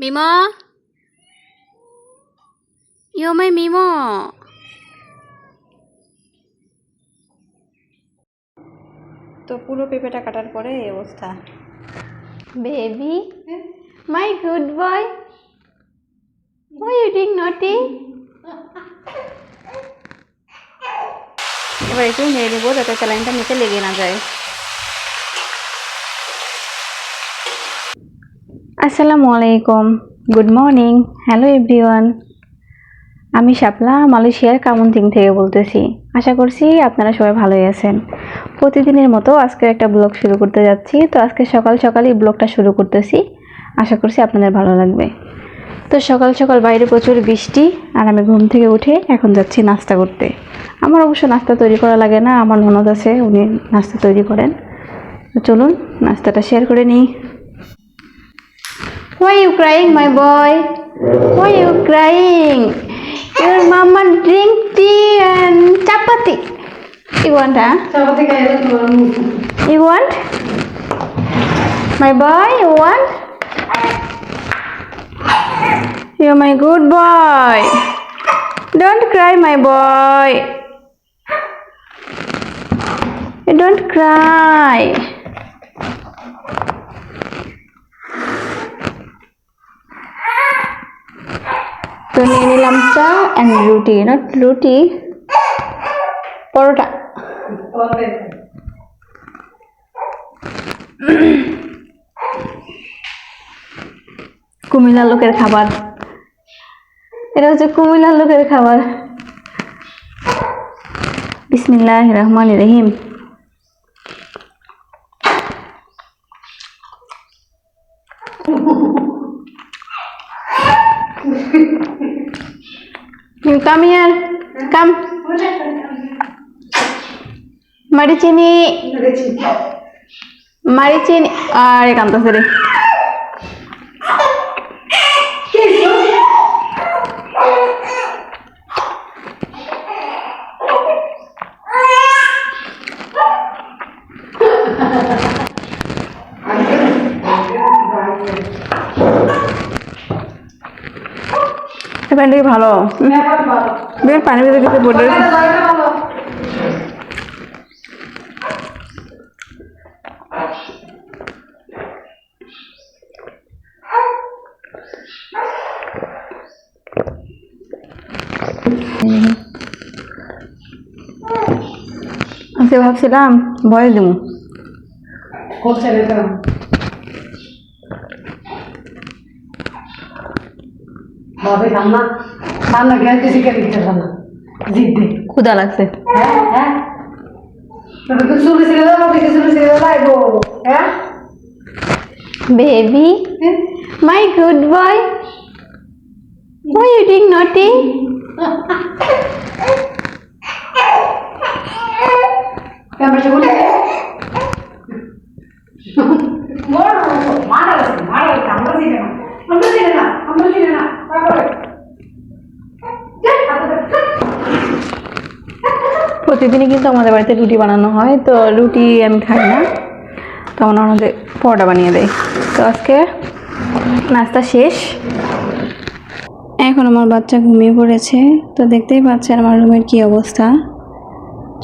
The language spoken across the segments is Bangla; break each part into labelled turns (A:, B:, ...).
A: মিমো ইয়ো মাই মিমো তো পুরো পেঁপেটা কাটার পরে এই অবস্থা। Baby my good boy Why you doing naughty? এবার একটু নেড়ে নেব যাতে স্যালাইনটা নিচে লেগে না যায়। আসসালামু আলাইকুম গুড মর্নিং হ্যালো এভরিওয়ান আমি শাপলা, মালয়েশিয়ার কামুনতিং থেকে বলতেছি। আশা করছি আপনারা সবাই ভালোই আছেন। প্রতিদিনের মতো আজকে একটা ব্লগ শুরু করতে যাচ্ছি। তো আজকে সকাল সকালই ব্লগটা শুরু করতেছি। আশা করছি আপনাদের ভালো লাগবে। তো সকাল সকাল বাইরে প্রচুর বৃষ্টি আর আমি ঘুম থেকে উঠে এখন যাচ্ছি নাস্তা করতে। আমার অবশ্য নাস্তা তৈরি করা লাগে না, আমার ননদ আছে, উনি নাস্তা তৈরি করেন। তো চলুন, নাস্তাটা শেয়ার করে নিই। Why you crying, my boy? Why you crying? Your mama drink tea and chapati. You want, huh? You want? My boy, you want? You're my good boy. Don't cry, my boy. You don't cry. তো নিয়ে নিলাম চা অ্যান্ড রুটি নট রুটি, পরোটা। কুমিল্লার লোকের খাবার। এটা হচ্ছে কুমিল্লার লোকের খাবার। বিসমিল্লাহ রহমান রহিম। You You come here. Come. Maricini. Maricini. Maricini. Ah, rekam. প্যান্টটা ভালো। বের পানি ভেতরে কিছু পড়ে আজকে ভাবছিলাম বয়স দিব
B: বাবা রান্না রান্না খেতে শিখে দিতে রান্না জিদ্দে
A: ক্ষুদা লাগছে।
B: হ্যাঁ হ্যাঁ। তবে চুলে ছিল না দেখে চুলে ছিল লাগবো হ্যাঁ?
A: Baby My good boy. Why you doing naughty?
B: Camera চলে বড় মারা গেছে মারা গেছে আমরা দিলে না আমরা দিলে না আমরা দিলে না তারপরে
A: প্রতিদিনই কিন্তু আমাদের বাড়িতে রুটি বানানো হয়, তো রুটি আমি খাই না। তো আমাদের পরোটা বানিয়ে দেয় তো আজকে নাস্তা শেষ। এখন আমার বাচ্চা ঘুমিয়ে পড়েছে, তো দেখতেই পাচ্ছেন আমার রুমের কি অবস্থা।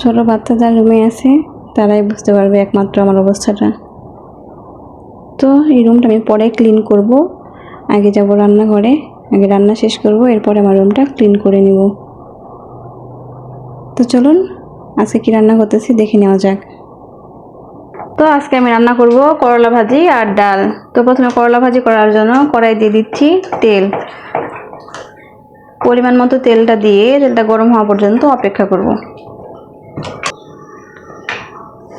A: ছোট বাচ্চা যার রুমে আছে, তারাই বুঝতে পারবে একমাত্র আমার অবস্থাটা। তো এই রুমটা আমি পরে ক্লিন করব। আগে যাব রান্নাঘরে, আগে রান্না শেষ করব, এরপরে আমার রুমটা ক্লিন করে নিব। তো চলুন, আজকে কি রান্না করতেছি দেখে নেওয়া যাক। তো আজকে আমি রান্না করব করলা ভাজি আর ডাল। তো প্রথমে করলা ভাজি করার জন্য কড়াই দিয়ে দিচ্ছি তেল। পরিমাণ মতো তেলটা দিয়ে তেলটা গরম হওয়া পর্যন্ত অপেক্ষা করব।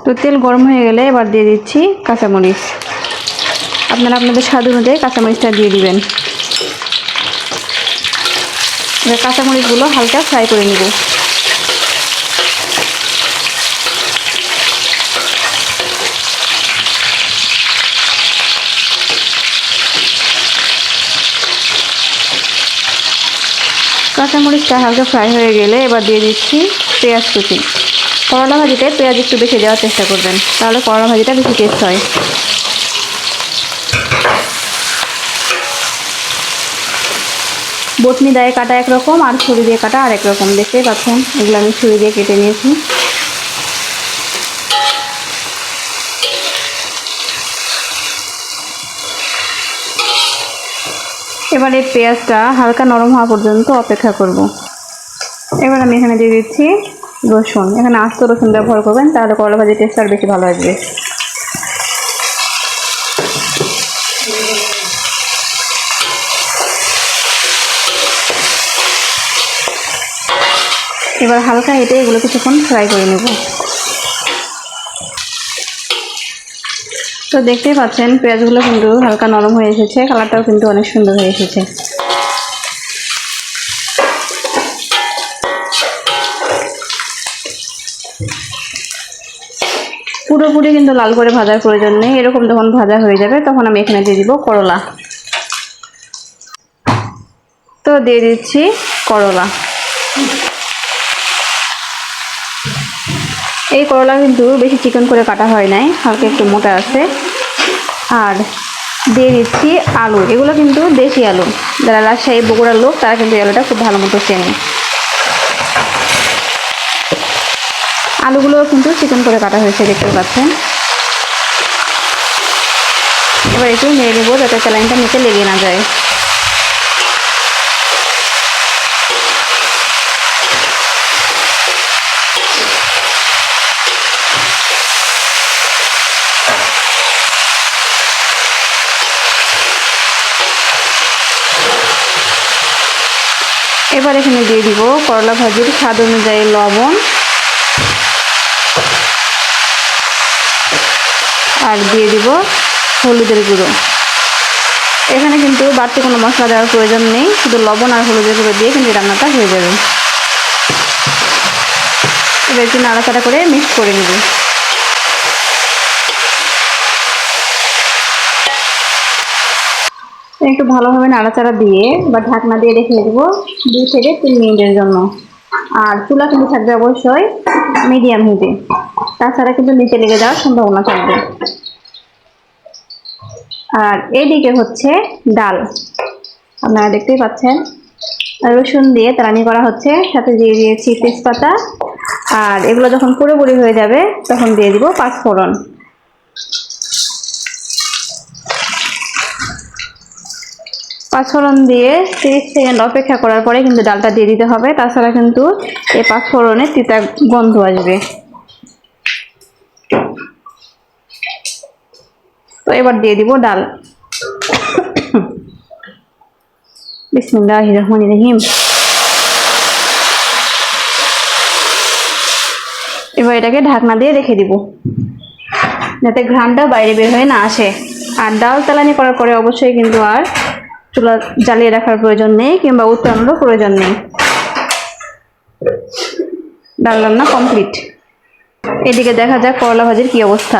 A: তো তেল গরম হয়ে গেলে এবার দিয়ে দিচ্ছি কাঁচামরিচ। আপনারা আপনাদের স্বাদ অনুযায়ী কাঁচামরিচটা দিয়ে দিবেন। কাঁচামরিচগুলো হালকা ফ্রাই করে নিব। কাঁচামরিচটা হালকা ফ্রাই হয়ে গেলে এবার দিয়ে দিচ্ছি পেঁয়াজ কুচি। করলা ভাজিতে পেঁয়াজ একটু বেশি দেওয়ার চেষ্টা করবেন, তাহলে করলা ভাজিটা বেশি টেস্ট হয়। বটনি দায়ে কাটা একরকম আর ছুরি দিয়ে কাটা আরেক রকম দেখতে পাচ্ছেন? এগুলো আমি ছুরি দিয়ে কেটে নিয়েছি। এবারে পেঁয়াজটা হালকা নরম হওয়া পর্যন্ত অপেক্ষা করব। এবার আমি এখানে দিয়ে দিচ্ছি রসুন। এখানে আস্ত রসুন ব্যবহার করবেন, তাহলে করলা ভাজির টেস্ট আর বেশি ভালো আসবে। এবার হালকা হেঁটে এগুলো কিছুক্ষণ ফ্রাই করে নেব। তো দেখতেই পাচ্ছেন, পেঁয়াজগুলো কিন্তু হালকা নরম হয়ে এসেছে, কালারটাও কিন্তু অনেক সুন্দর হয়ে এসেছে। পুরোপুরি কিন্তু লাল করে ভাজার প্রয়োজন নেই, এরকম যখন ভাজা হয়ে যাবে তখন আমি এখানে দিয়ে দিব করলা। তো দিয়ে দিচ্ছি করলা। এই করলা কিন্তু বেশি চিকন করে কাটা হয় নাই, হালকা একটু মোটা আছে। আর দিয়ে দিচ্ছি আলু, এগুলো কিন্তু দেশি আলু। যারা রাজশাহী, বগুড়ার লোক, তারা কিন্তু আলুটা খুব ভালো মতো চেনে। আলুগুলো কিন্তু চিকন করে কাটা হয়েছে, দেখতে পাচ্ছেন। এবার একটু নেড়ে নেব যাতে চ্যালাইনটা নিচে লেগে না যায়। এবার এখানে দিয়ে দিব করলা ভাজির স্বাদ অনুযায়ী লবণ আর দিয়ে দিব হলুদের গুঁড়ো। এখানে কিন্তু বাড়তি কোনো মশলা দেওয়ার প্রয়োজন নেই, শুধু লবণ আর হলুদের গুঁড়ো দিয়ে কিন্তু রান্নাটা হয়ে যাবে। এবার একটু নাড়াচাড়া করে মিক্স করে নেব। একটু ভালোভাবে নাড়াচাড়া দিয়ে বা ঢাকনা দিয়ে রেখে দেবো দুই থেকে তিন মিনিটের জন্য। আর চুলা কিন্তু থাকবে অবশ্যই মিডিয়াম হিটে তাছাড়া কিন্তু নিচে লেগে যাওয়ার সম্ভাবনা থাকবে। আর এইদিকে হচ্ছে ডাল। আপনারা দেখতেই পাচ্ছেন, রসুন দিয়ে তালানি করা হচ্ছে, সাথে দিয়ে দিয়েছি তেজপাতা। আর এগুলো যখন পুরোপুরি হয়ে যাবে, তখন দিয়ে দিব পাঁচফোড়ন। পাঁচফোড়ন দিয়ে তিরিশ সেকেন্ড অপেক্ষা করার পরে কিন্তু ডালটা দিয়ে দিতে হবে। তাছাড়া কিন্তু এই পাঁচফোড়নে তিতা গন্ধ আসবে। তো এবার দিয়ে দিব ডাল। বিসমিল্লাহ রহমান রহিম। এবার এটাকে ঢাকনা দিয়ে রেখে দিব। যাতে ঘ্রাণটা বাইরে বের হয়ে না আসে। আর ডাল তালানি করার পরে অবশ্যই কিন্তু আর চুলা জ্বালিয়ে রাখার প্রয়োজন নেই কিংবা উত্তরানোরও প্রয়োজন নেই। ডাল রান্না কমপ্লিট এদিকে দেখা যাক করলা ভাজির কি অবস্থা।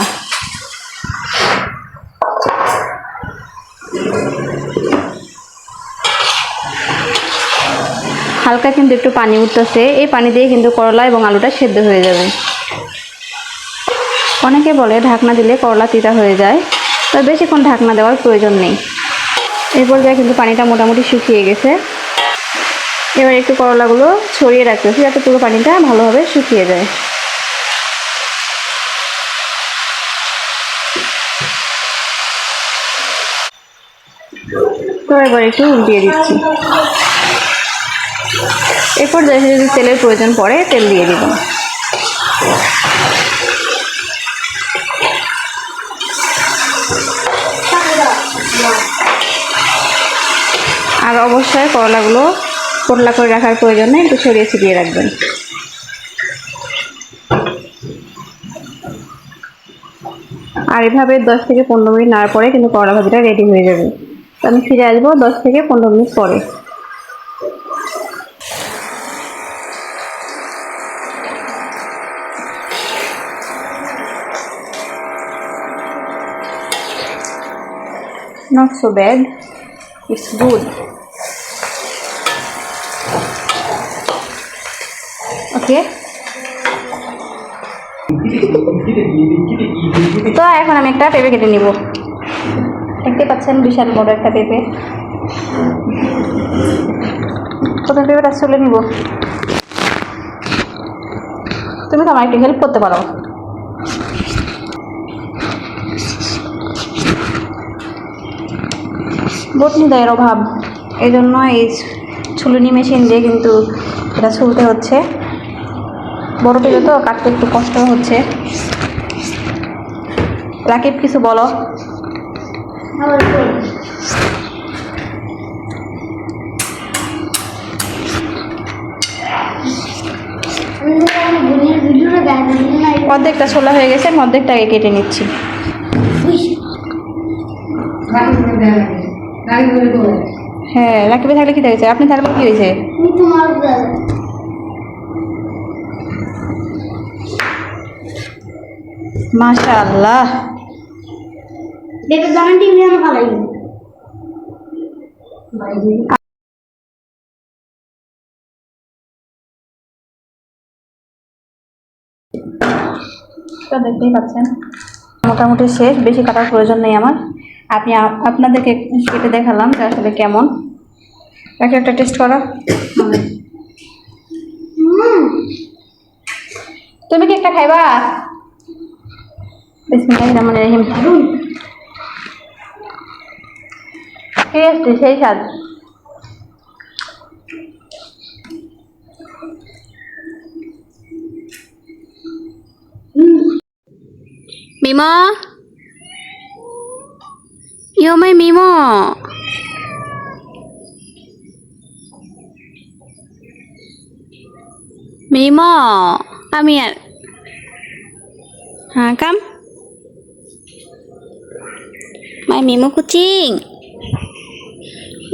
A: হালকা কিন্তু একটু পানি উঠতেছে, এই পানি দিয়ে কিন্তু করলা এবং আলুটা সেদ্ধ হয়ে যাবে। অনেকে বলে ঢাকনা দিলে করলা তিতা হয়ে যায়, তবে বেশিক্ষণ ঢাকনা দেওয়ার প্রয়োজন নেই। এই পর্যায়ে কিন্তু পানিটা মোটামুটি শুকিয়ে গেছে। এবার একটু করলাগুলো ছড়িয়ে রাখতেছি যাতে পুরো পানিটা ভালোভাবে শুকিয়ে যায়। তো এবার একটু উল্টিয়ে দিচ্ছি। এরপর পর্যায়ে যদি তেলের প্রয়োজন পড়ে, তেল দিয়ে দিব। আর অবশ্যই করলাগুলো, পোটলা করে রাখার প্রয়োজন একটু ছড়িয়ে ছিটিয়ে রাখবেন। আর এভাবে দশ থেকে পনেরো মিনিট নাড়ার পরে কিন্তু করলা ভাজিটা রেডি হয়ে যাবে। তো আমি ফিরে আসব দশ থেকে পনেরো মিনিট পরে। Not so bad. It's good. Okay তো এখন আমি একটা পেঁপে কেটে নিব। দেখতে পাচ্ছেন বিশাল বড় একটা পেঁপে। প্রথম পেপারটা চলে নিব। তুমি তো আমার একটু হেল্প করতে পারো। বটনি দেয়ের অভাব। এই জন্য এই ছুলুনি মেশিন দিয়ে কিন্তু এটা ছুলতে হচ্ছে। বড় পেলে তো কাটতে একটু কষ্ট হচ্ছে। রাকিব, কিছু বলো। অর্ধেকটা ছোলা হয়ে গেছে, আমি অর্ধেকটাকে কেটে নিচ্ছি। হ্যাঁ রাকিবে থাকলে কি হয়েছে আপনি থাকলে কি হয়েছে মাশা আল্লাহ তো দেখতেই পাচ্ছেন মোটামুটি শেষ বেশি কাটার প্রয়োজন নেই আমার। আপনি আপ- আপনাদেরকে কেটে দেখালাম যে আসলে কেমন। একটা একটা টেস্ট করো। তুমি কি একটা খাইবা? বিসমিল্লাহির রহমানির রহিম টেস্ট সেই স্বাদ Mimo yo my Mimo Mimo come here. Huh, come. My mimo kucing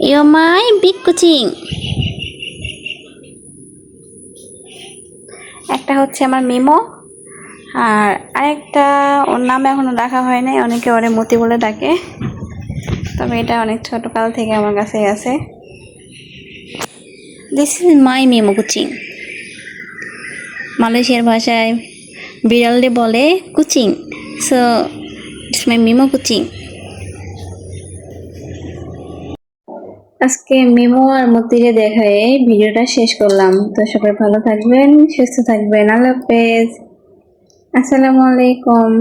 A: you're my big kucing একটা হচ্ছে আমার মিমো, আর আরেকটা ওর নাম এখনও রাখা হয় নাই, অনেকে ওরে মতি বলে ডাকে। তবে এটা অনেক ছোট কাল থেকে আমার কাছে আছে। This is my Mimo Kuching মালয়েশিয়ার ভাষায় বিড়ালে বলে কুচিং। So it's my Mimo Kuching আজকে মেমো আর মতিরে দেখায় ভিডিওটা শেষ করলাম। তো সবাই ভালো থাকবেন, সুস্থ থাকবেন। আল্লাহ হাফেজ। আসসালামু আলাইকুম।